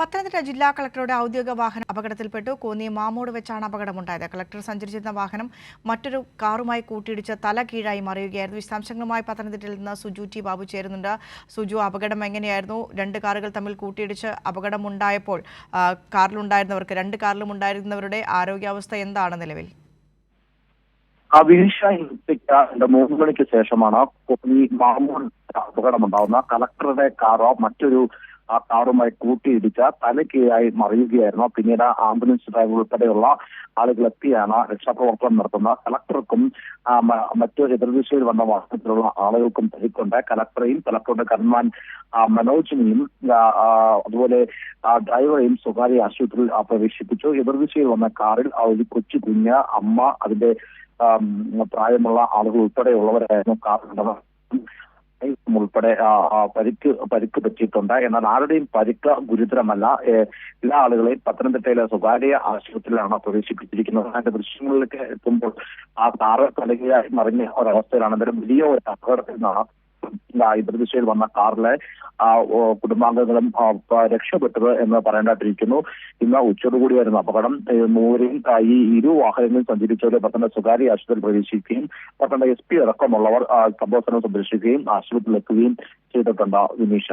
പത്തനംതിട്ട ജില്ലാ കളക്ടറുടെ ഔദ്യോഗിക വാഹനം അപകടത്തിൽപ്പെട്ടു. കോന്നി മാമോട് വെച്ചാണ് അപകടമുണ്ടായത്. കളക്ടർ സഞ്ചരിച്ചിരുന്ന വാഹനം മറ്റൊരു കാറുമായി കൂട്ടിയിടിച്ച് തല കീഴായി മറിയുകയായിരുന്നു. വിശദാംശങ്ങളുമായി പത്തനംതിട്ടയിൽ നിന്ന് സുജു ടി ബാബു ചേരുന്നുണ്ട്. സുജു അപകടം എങ്ങനെയായിരുന്നു? രണ്ട് കാറുകൾ തമ്മിൽ കൂട്ടിയിടിച്ച് അപകടമുണ്ടായപ്പോൾ കാറിലുണ്ടായിരുന്നവർക്ക് രണ്ട് കാറിലും ഉണ്ടായിരുന്നവരുടെ ആരോഗ്യാവസ്ഥ എന്താണ് നിലവിൽ? വീഴ്ച ഉച്ചയ്ക്ക് മൂന്ന് മണിക്ക് ശേഷമാണ് കോന്നി മാമൂൽ അപകടമുണ്ടാവുന്ന കളക്ടറുടെ കാറോ മറ്റൊരു ആ കാറുമായി കൂട്ടിയിടിച്ച് തലക്കീഴായി മറിയുകയായിരുന്നു. പിന്നീട് ആംബുലൻസ് ഡ്രൈവർ ഉൾപ്പെടെയുള്ള ആളുകൾ എത്തിയാണ് രക്ഷാപ്രവർത്തനം നടത്തുന്നത്. കലക്ടർക്കും മറ്റു എതിർദിശയിൽ വന്ന വാഹനത്തിലുള്ള ആളുകൾക്കും പരിക്കുണ്ട്. കലക്ടറെയും കലക്ടറുടെ കൺമാൻ മനോജിനെയും അതുപോലെ ഡ്രൈവറെയും സ്വകാര്യ ആശുപത്രിയിൽ പ്രവേശിപ്പിച്ചു. എതിർദിശയിൽ വന്ന കാറിൽ ആ ഒരു കൊച്ചു കുഞ്ഞ് അമ്മ അതിന്റെ പ്രായമുള്ള ആളുകൾ ഉൾപ്പെടെയുള്ളവരായിരുന്നു. കാറുണ്ടത് ഉൾപ്പെടെ പരിക്ക് പരിക്ക് പറ്റിയിട്ടുണ്ട്. എന്നാൽ ആരുടെയും പരിക്ക് ഗുരുതരമല്ല. എല്ലാ ആളുകളെയും പത്തനംതിട്ടയിലെ സ്വകാര്യ ആശുപത്രിയിലാണ് പ്രവേശിപ്പിച്ചിരിക്കുന്നത്. അതിന്റെ ദൃശ്യങ്ങളിലേക്ക് എത്തുമ്പോൾ ആ കാറ് കലകിയായി മറിഞ്ഞ ഒരവസ്ഥയിലാണ്. അന്നേരം വലിയ ഒരു അപകടത്തിൽ നിന്നാണ് ആ, എതിർദിശയിൽ വന്ന കാറിലെ ആ, കുടുംബാംഗങ്ങളും രക്ഷപ്പെട്ടത് എന്ന് പറയേണ്ടതായിട്ടിരിക്കുന്നു ഇന്ന് ഉച്ചയോടുകൂടിയായിരുന്നു അപകടം. മൂവരെയും ഈ ഇരു വാഹനങ്ങളിൽ സഞ്ചരിച്ചവരെ പത്തനംതിട്ട സ്വകാര്യ ആശുപത്രിയിൽ പ്രവേശിക്കുകയും പത്തനംതിട്ട എസ് പി അടക്കമുള്ളവർ ആ, സംഭവ സ്ഥലം സന്ദർശിക്കുകയും ആശുപത്രിയിൽ എത്തുകയും ചെയ്തിട്ടുണ്ട് വിനീഷ.